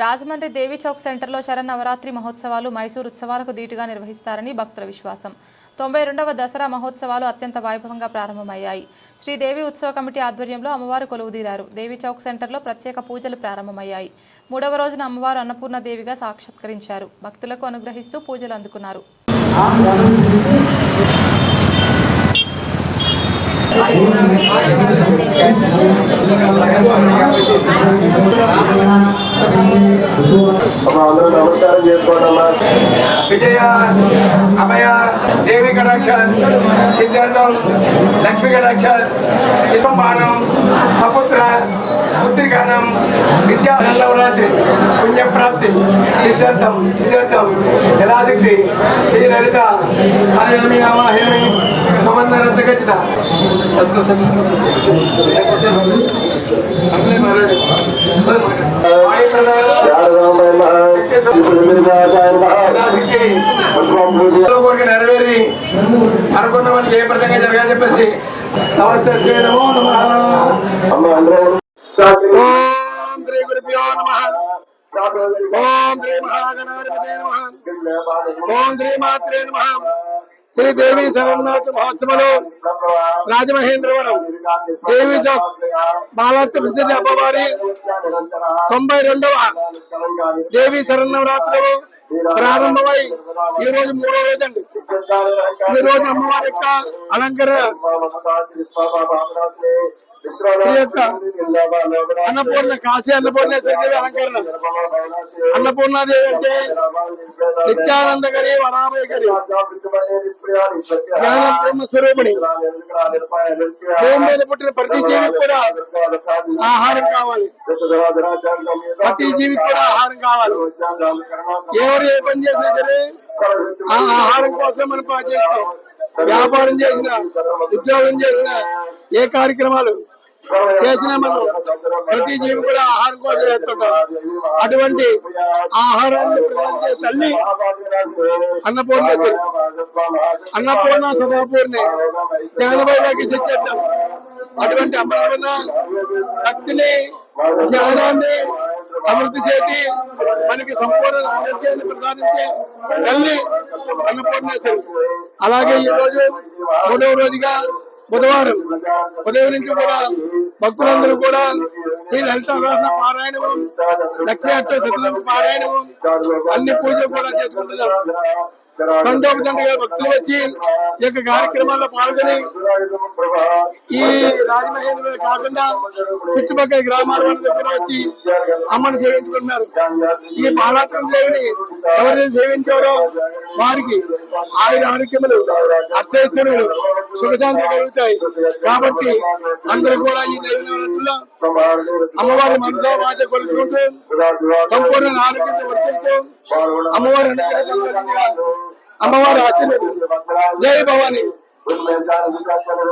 రాజమండ్రి దేవి చౌక్ సెంటర్లో శరన్నవరాత్రి మహోత్సవాలు మైసూరు ఉత్సవాలకు ధీటుగా నిర్వహిస్తారని భక్తుల విశ్వాసం. తొంభై రెండవ దసరా మహోత్సవాలు అత్యంత వైభవంగా ప్రారంభమయ్యాయి. శ్రీదేవి ఉత్సవ కమిటీ ఆధ్వర్యంలో అమ్మవారు కొలువుదీరారు. దేవి చౌక్ సెంటర్లో ప్రత్యేక పూజలు ప్రారంభమయ్యాయి. మూడవ రోజున అమ్మవారు అన్నపూర్ణ దేవిగా సాక్షాత్కరించారు. భక్తులకు అనుగ్రహిస్తూ పూజలు అందుకున్నారు. నమస్కారం చేసుకోండి విజయ అభయ దేవి కటాక్షన్ సిద్ధార్థం లక్ష్మి కటాక్షన్ ఇష్టమానం సపుత్ర పుత్రికానం విద్యా నల్లవరాత్రి పుణ్యప్రాప్తి సిద్ధార్థం సిద్ధార్థం యథాశక్తి శ్రీ లలిత హరిణి హిరణి సమన్వయ ఖచ్చిత శారదాంబ ఇప్పుడు ఎనిమిది యథాశక్తి కోరిక నెరవేరి అనుకున్నవన్నీ జయప్రదంగా జరగాలని చెప్పేసి నమస్తే శ్రీ నమో. ఓం శ్రీ మహాగణాధిపతి నమ. ఓం శ్రీ మాత్రే నమ. శ్రీ దేవి శరణనాథ మహోత్సవంలో రాజమహేంద్రవరం దేవి చౌక్ బాలాత్రి ప్రసిద్ధి అమ్మవారి తొంభై రెండవ దేవి శరణవరాత్రులు ప్రారంభమై ఈ రోజు మూడో రోజు అండి ఈ రోజు అమ్మవారి యొక్క అలంకరణ శ్రీ యొక్క అన్నపూర్ణ కాశీ అన్నపూర్ణేశ్వరి అలంకరణ. అన్నపూర్ణాదేవి అంటే నిత్యానంద గరి వరాభయ గరి. జ్ఞాన బ్రహ్మ స్వరూపిణి భూమి మీద పుట్టిన ప్రతి జీవికి కూడా ఆహారం కావాలి. ప్రతి జీవికి కూడా ఆహారం కావాలి. ఎవరు ఏ పని చేసినా సరే ఆ ఆహారం కోసం మనం పని చేస్తాం వ్యాపారం చేసిన ఉద్యోగం చేసిన ఏ కార్యక్రమాలు చేసిన మనం ప్రతి జీవి కూడా ఆహారం కోసం చేస్తుంటాం. అటువంటి ఆహారాన్ని ప్రదానం తల్లి అన్నపూర్ణేశ్వరి అన్నపూర్ణ సదాపూర్ణి జ్ఞానభైరాకి శక్తిద్దాం అటువంటి అమ్మలవన్న భక్తిని జ్ఞానాన్ని అభివృద్ధి చేసి మనకి సంపూర్ణ ఆరోగ్యాన్ని ప్రసాదించే తల్లి అన్నపూర్ణేశ్వరి అలాగే ఈ రోజు మూడవ రోజుగా బుధవారం ఉదయం నుంచి కూడా భక్తులందరూ కూడా శ్రీ లలిత పారాయణం పారాయణము దక్షిణ సత్యం పారాయణము అన్ని పూజలు కూడా చేసుకుంటున్నాం. తండ్రిగా భక్తులు వచ్చి ఈ యొక్క కార్యక్రమాల్లో పాల్గొని ఈ రాజమహేంద్ర కాకుండా చుట్టుపక్కల గ్రామాల వారి దగ్గర వచ్చి అమ్మని సేవించుకుంటున్నారు. ఈ బాలాత్రం దేవిని ఎవరైతే సేవించారో వారికి ఆయన ఆరోగ్యములు అత్యవసరములు సుఖశాంతి కలుగుతాయి కాబట్టి అందరూ కూడా ఈ నవరాత్రుల్లో అమ్మవారి మనసా మాట కొలుచుకుంటూ సంపూర్ణ ఆరోగ్యంతో వర్తిస్తూ అమ్మవారి అమ్మవారి ఆశీర్వదం. జై భవాని.